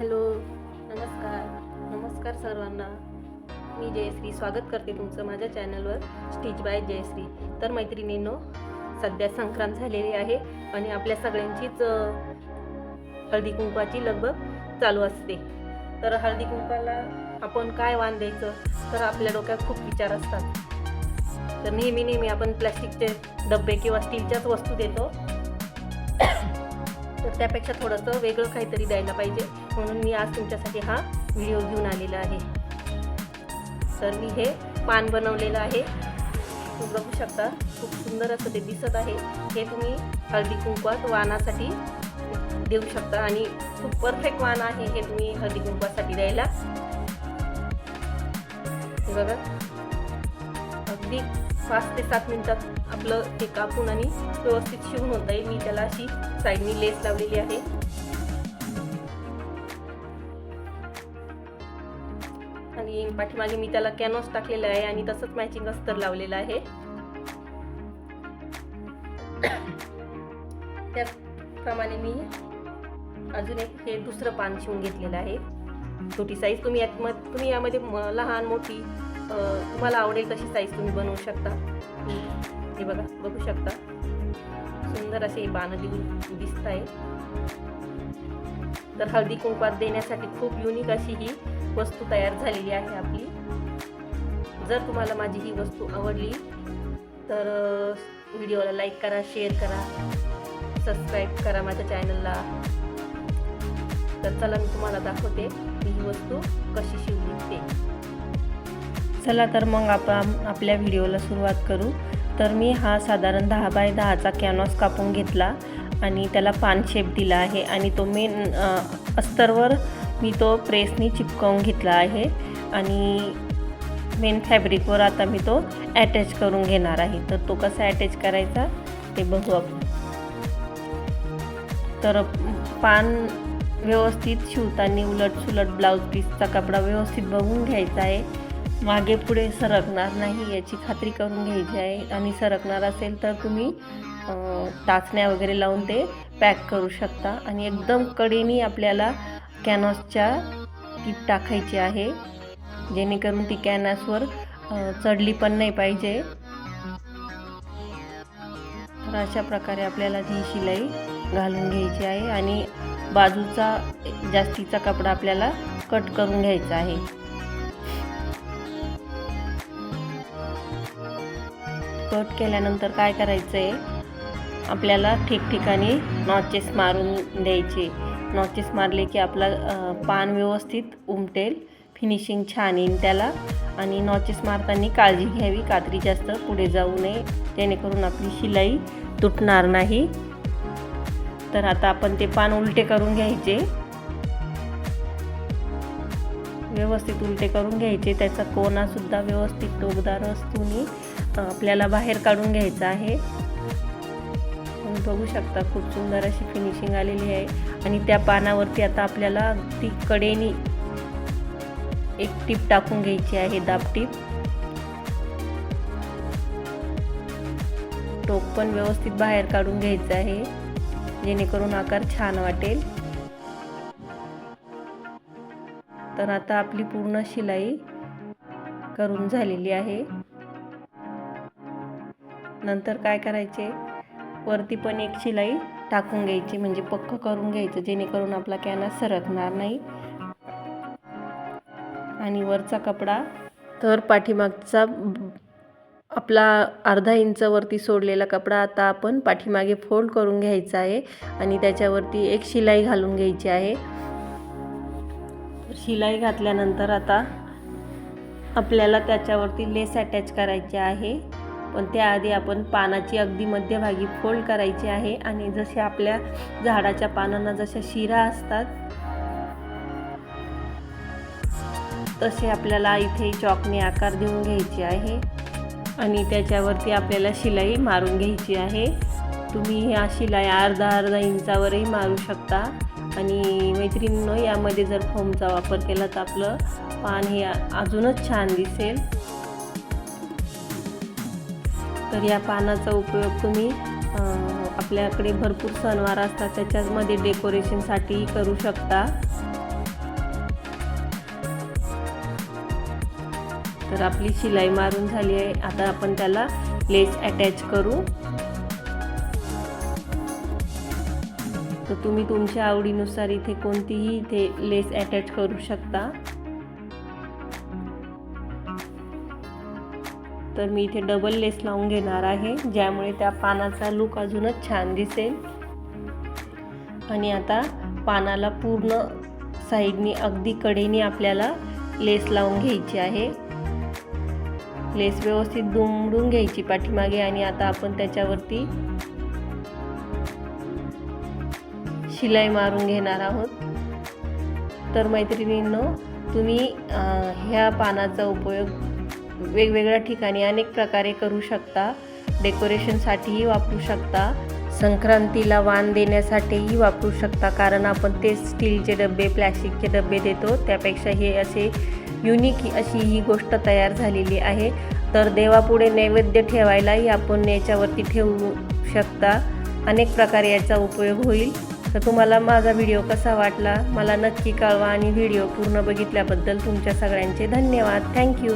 Hello नमस्कार. नमस्कार सर्वांना. मी जयश्री. स्वागत करते तुमचं माझ्या चॅनलवर स्टिच बाय जयश्री. तर मैत्रिणींनो सध्या संक्रांत झालेली आहे आणि आपल्या सगळ्यांचीच हळदी कुंकवाची लगबग चालू असते. तर हळदी कुंकवाला आपण काय वाण द्यायचं? तर आपल्या डोक्यात खूप विचार असतात. तर नेहमी नेहमी आपण प्लॅस्टिकचे डबे किंवा स्टीलच्याच वस्तू देतो. त्यापेक्षा थोडंसं वेगळं काहीतरी द्यायला पाहिजे. म्हणून मी आज तुमच्यासाठी हा व्हिडिओ घेऊन आलेला आहे. तर मी हे पान बनवलेलं आहे. तुम्ही बघू शकता खूप सुंदर असं ते दिसत आहे. हे तुम्ही हळदी कुंकवात वाणासाठी देऊ शकता आणि खूप परफेक्ट वाण आहे हे तुम्ही हळदी कुंकवासाठी द्यायला. बघा. अगदी पाच ते सात मिनिटात आपलं हे कापून आणि व्यवस्थित शिवून होत आहे मी त्याला अशी साईडनी लेस लावलेली आहे. आणि पाठीमागे मी त्याला कॅनॉस टाकलेला आहे आणि तसंच मॅचिंग अस्तर लावलेलं आहे. त्याप्रमाणे मी अजून एक हे दुसरं पान शिवून घेतलेलं आहे. छोटी साईज तुम्ही यात मग तुम्ही यामध्ये म- लहान मोठी तुम्हाला आवडेल तशी साईज तुम्ही बनवू शकता. हे बघा बघू शकता. सुंदर असे बाण देऊन दिसत आहे तर हळदी कुंकवात देण्यासाठी खूप युनिक अशी ही वस्तू तयार झालेली आहे आपली. जर तुम्हाला माझी ही वस्तू आवडली तर व्हिडिओला लाईक करा शेअर करा सबस्क्राईब करा माझ्या चॅनलला तर चला मी तुम्हाला दाखवते मी ही वस्तू कशी शिवली ते. चला तर मग आपण आपल्या व्हिडिओला सुरुवात करू. तर मी हा साधारण दहा बाय दहाचा कॅनॉस कापून घेतला आणि त्याला पान शेप दिला आहे आणि तो मेन अस्तरवर मी तो प्रेसनी चिपकावून घेतला आहे आणि मेन फॅब्रिकवर आता मी तो ॲटॅच करून घेणार आहे. तर तो कसा ॲटॅच करायचा ते बघू आपण. तर पान व्यवस्थित शिवताना उलट सुलट ब्लाऊज पीसचा कपडा व्यवस्थित बघून घ्यायचा आहे. मागे पुढे सरकणार नाही याची खात्री करून घ्यायची आहे. आणि सरकणार असेल तर तुम्ही टाचण्या वगैरे लावून ते पॅक करू शकता. आणि एकदम कडेनी आपल्याला कॅनॉसच्या टीप टाकायची आहे. जेणेकरून ती कॅनॉसवर चढली पण नाही पाहिजे. तर अशा प्रकारे आपल्याला ती शिलाई घालून घ्यायची आहे. आणि बाजूचा जास्तीचा कपडा आपल्याला कट करून घ्यायचा आहे. कट केल्यानंतर काय करायचं आहे आपल्याला ठिकठिकाणी नॉचेस मारून द्यायचे. नॉचेस मारले की आपला पान व्यवस्थित उमटेल फिनिशिंग छान येईल त्याला. आणि नॉचेस मारताना काळजी घ्यावी कात्री जास्त पुढे जाऊ नये. जेणेकरून आपली शिलाई तुटणार नाही. तर आता आपण ते पान उलटे करून घ्यायचे. व्यवस्थित उलटे करून घ्यायचे. त्याचा कोणासुद्धा व्यवस्थित टोकदार वस्तूनी आपल्याला बाहेर काढून घ्यायचा आहे. तुम्ही बघू शकता खूप सुंदर अशी फिनिशिंग आलेली आहे. आणि त्या पानावरती आता आपल्याला ती कडेनी एक टीप टाकून घ्यायची आहे दाब टीप. टोक पण व्यवस्थित बाहेर काढून घ्यायचं आहे जेणेकरून आकार छान वाटेल. तर आता आपली पूर्ण शिलाई करून झालेली आहे. नंतर काय करायचे? वरती पण एक शिलाई टाकून घ्यायची म्हणजे पक्क करून घ्यायचं जेणेकरून आपला कॅनस सरकणार नाही. आणि वरचा कपडा तर पाठीमागचा आपला अर्धा इंच वरती सोडलेला कपडा आता आपण पाठीमागे फोल्ड करून घ्यायचा आहे आणि त्याच्यावरती एक शिलाई घालून घ्यायची आहे. शिलाई घातल्यानंतर आता आपल्याला त्याच्यावरती लेस अटॅच करायची आहे. पण त्याआधी आपण पानाची अगदी मध्यभागी फोल्ड करायची आहे आणि जसे आपल्या झाडाच्या पानांना जशा शिरा असतात तसे आपल्याला इथे चॉकने आकार देऊन घ्यायचे आहे. आणि त्याच्यावरती आपल्याला शिलाई मारून घ्यायची आहे. तुम्ही ह्या शिलाई अर्धा अर्धा इंचावरही मारू शकता. आणि मैत्रिणींनो यामध्ये जर फोमचा वापर केला तर आपलं पान हे अजूनच छान दिसेल. तर या पानाचा उपयोग तुम्ही आपल्याकडे भरपूर सणवार असतात त्याच्यामध्ये डेकोरेशनसाठी करू शकता. तर आपली शिलाई मारून झाली आहे. आता आपण त्याला लेस अटॅच करू. तर तुम्ही तुमच्या आवडीनुसार इथे कोणतीही इथे लेस अटॅच करू शकता. तर मी इथे डबल लेस लावून घेणार आहे ज्यामुळे त्या पानाचा लुक अजूनच छान दिसेल. आणि आता पानाला पूर्ण साईडनी अगदी कडेने आपल्याला लेस लावून घ्यायची आहे. लेस व्यवस्थित दुमडून घ्यायची पाठीमागे आणि आता आपण त्याच्यावरती शिलाई मारून घेणार आहोत. तर मैत्रिणींनो तुम्ही ह्या पानाचा उपयोग वेगवेगळ्या ठिकाणी अनेक प्रकारे करू शकता. डेकोरेशनसाठीही वापरू शकता. संक्रांतीला वाण देण्यासाठीही वापरू शकता. कारण आपण ते स्टीलचे डबे प्लॅस्टिकचे डबे देतो. त्यापेक्षा हे असे युनिक अशी ही गोष्ट तयार झालेली आहे. तर देवापुढे नैवेद्य ठेवायलाही आपण याच्यावरती ठेवू शकता. अनेक प्रकारे याचा उपयोग होईल. तर तुम्हाला माझा व्हिडिओ कसा वाटला? मला नक्की कळवा आणि व्हिडिओ पूर्ण बघितल्याबद्दल तुमच्या सगळ्यांचे धन्यवाद. थँक्यू